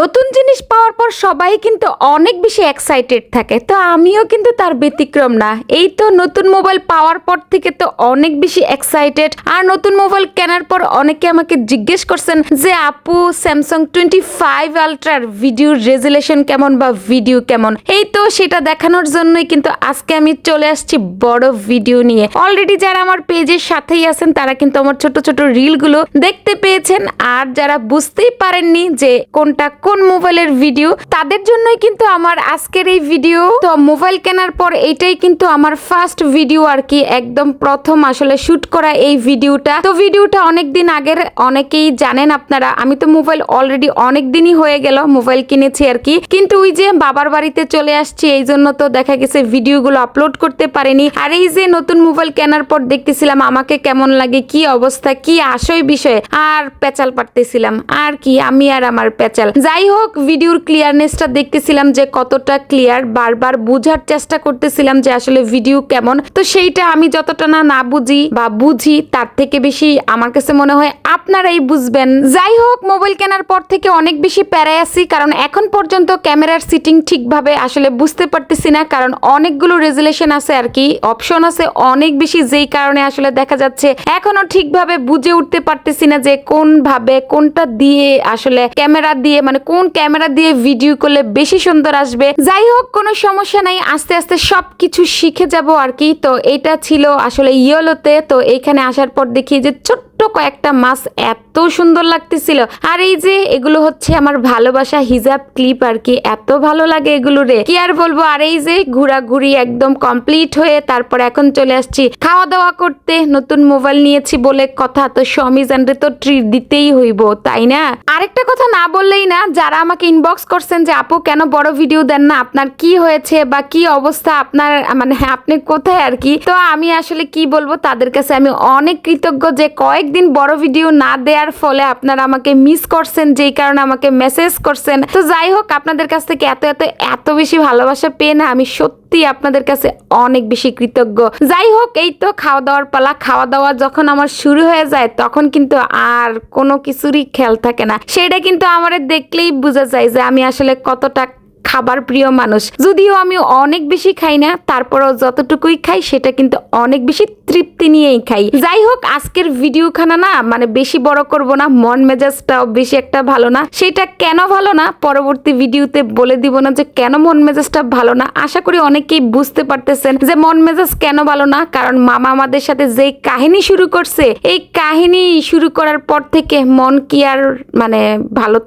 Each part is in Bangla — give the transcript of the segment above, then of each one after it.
নতুন জিনিস পাওয়ার পর সবাই কিন্তু অনেক বেশি এক্সাইটেড থাকে। তো আমিও কিন্তু তার ব্যতিক্রম না। এই তো নতুন মোবাইল পাওয়ার পর থেকে তো অনেক বেশি এক্সাইটেড আর নতুন মোবাইল কেনার পর অনেকে আমাকে জিজ্ঞেস করছেন যে, আপু স্যামসাং টোয়েন্টি ফাইভ আলট্রার ভিডিও রেজুলেশন কেমন বা ভিডিও কেমন? এই তো সেটা দেখানোর জন্যই কিন্তু আজকে আমি চলে আসছি বড় ভিডিও নিয়ে। অলরেডি যারা আমার পেজের সাথেই আছেন, তারা কিন্তু আমার ছোট ছোট রিলগুলো দেখতে পেয়েছেন। আর যারা বুঝতেই পারেননি যে কোনটা কোন মোবাইলের ভিডিও তাদের জন্যই কিন্তু আমার আজকের এই ভিডিও তো মোবাইল কেনার পর এইটাই কিন্তু আমার ফার্স্ট ভিডিও আর কি, একদম প্রথম আসলে শুট করা এই ভিডিওটা তো ভিডিওটা অনেক দিন আগের, অনেকেই জানেন আপনারা, আমি তো মোবাইল অলরেডি অনেক দিনই হয়ে গেল মোবাইল কিনেছি আর কি। কিন্তু ওই যে বাবার বাড়িতে চলে আসছি, এই জন্য তো দেখা গেছে ভিডিওগুলো আপলোড করতে পারিনি। আর এই যে নতুন মোবাইল কেনার পর দেখতেছিলাম, আমাকে কেমন লাগে, কি অবস্থা, কি আসই বিষয়ে আর পেঁচাল পারতেছিলাম আর কি, আমি আর আমার পেঁচাল। যাই হোক ভিডিওর ক্লিয়ারনেসটা দেখতেছিলাম যে কতটা ক্লিয়ার বারবার বুঝার চেষ্টা করতেছিলাম যে আসলে ভিডিও কেমন। তো সেইটা আমি যতটা না না বুঝি বা বুঝি, তার থেকে বেশি আমার কাছে মনে হয় আপনারাই বুঝবেন। যাই হোক মোবাইল কেনার পর থেকে অনেক বেশি প্যারায় আছি, কারণ এখন পর্যন্ত ক্যামেরার সিটিং ঠিকভাবে আসলে বুঝতে পারতেছি না, কারণ অনেকগুলো রেজুলেশন আছে আর কি অপশন আছে অনেক বেশি, যেই কারণে আসলে দেখা যাচ্ছে এখনও ঠিকভাবে বুঝে উঠতে পারতেছি না যে কোন ভাবে কোনটা দিয়ে আসলে ক্যামেরা দিয়ে মানে কোন ক্যামেরা দিয়ে ভিডিও করলে বেশি সুন্দর আসবে? যাই হোক, কোনো সমস্যা নাই, আস্তে আস্তে সব কিছু শিখে যাব আর কি। তো এটা ছিল আসলে ইয়েলোতে। তো এইখানে আসার পর দেখি যে ছোট্ট কয়েকটা মাছ এত সুন্দর লাগতেছিল। আর এই যে এগুলো হচ্ছে আমার ভালোবাসা হিজাব ক্লিপ আর কি। এত ভালো লাগে এগুলো রে। কি আর বলব, আর এই যে ঘোরাঘুরি একদম কমপ্লিট হয়ে তারপর এখন চলে আসছি খাওয়া দাওয়া করতে। নতুন মোবাইল নিয়েছি বলে কথা। তো সমিজানরে তো ট্রিট দিতেই হইব, তাই না? আরেকটা কথা না বললেই না যারা আমাকে ইনবক্স করছেন যে, আপু, কেন বড় ভিডিও দেন না? আপনার কি হয়েছে বা কি অবস্থা? আপনার মানে আপনি কোথায় আর কি? তো আমি আসলে কি বলব, তাদের কাছে আমি অনেক কৃতজ্ঞ যে, কয়েকদিন বড় ভিডিও না দেওয়ার ফলে আপনারা আমাকে মিস করছেন, যেই কারণে আমাকে মেসেজ করছেন। তো যাই হোক, আপনাদের কাছ থেকে এত এত এত বেশি ভালোবাসা পেয়ে না আমি সত্যি আপনাদের কাছে অনেক বেশি কৃতজ্ঞ। যাই হোক, এই তো খাওয়া দাওয়ার পালা। খাওয়া দাওয়া যখন আমার শুরু হয়ে যায়, তখন কিন্তু আর কোনো কিছুরই খেয়াল থাকে না। সেটা কিন্তু আমার দেখলেই বোঝা যায় যে আমি আসলে কতটা খাবার প্রিয় মানুষ। যদিও আমি অনেক বেশি খাই না, তারপরও যতটুকুই খাই সেটা কিন্তু অনেক বেশি তৃপ্তি নিয়েই খাই। যাই হোক, আজকের ভিডিওখানা না মানে বেশি বড় করব না, মন মেজাজটাও বেশি একটা ভালো না। সেটা কেন ভালো না? পরবর্তী ভিডিওতে বলে দিব না যে কেন মন মেজাজটা ভালো না। আশা করি অনেকেই বুঝতে পারতেছেন যে মন মেজাজ কেন ভালো না, কারণ মামা আমাদের সাথে যে কাহিনী শুরু করছে, এই কাহিনী শুরু করার পর থেকে মন কি আর মানে ভালো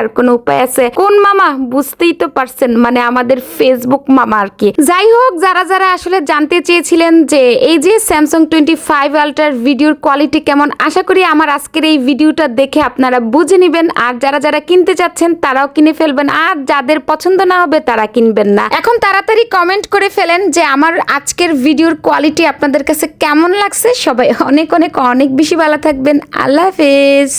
থাকার কোনো উপায় আছে? কোন মামা? বুঝতেই তো পারছেন মানে আমাদের ফেসবুক মামা আর কি। যাই হোক, যারা যারা আসলে জানতে চেয়েছিলেন যে এই যে স্যামসাং টোয়েন্টি ফাইভ আলট্রার ভিডিওর কোয়ালিটি কেমন, আশা করি আমার আজকের এই ভিডিওটা দেখে আপনারা বুঝে নেবেন। আর যারা যারা কিনতে চাচ্ছেন, তারাও কিনে ফেলবেন। আর যাদের পছন্দ না হবে, তারা কিনবেন না। এখন তাড়াতাড়ি কমেন্ট করে ফেলেন যে আমার আজকের ভিডিওর কোয়ালিটি আপনাদের কাছে কেমন লাগছে। সবাই অনেক অনেক অনেক বেশি ভালো থাকবেন। আল্লাহ হাফেজ।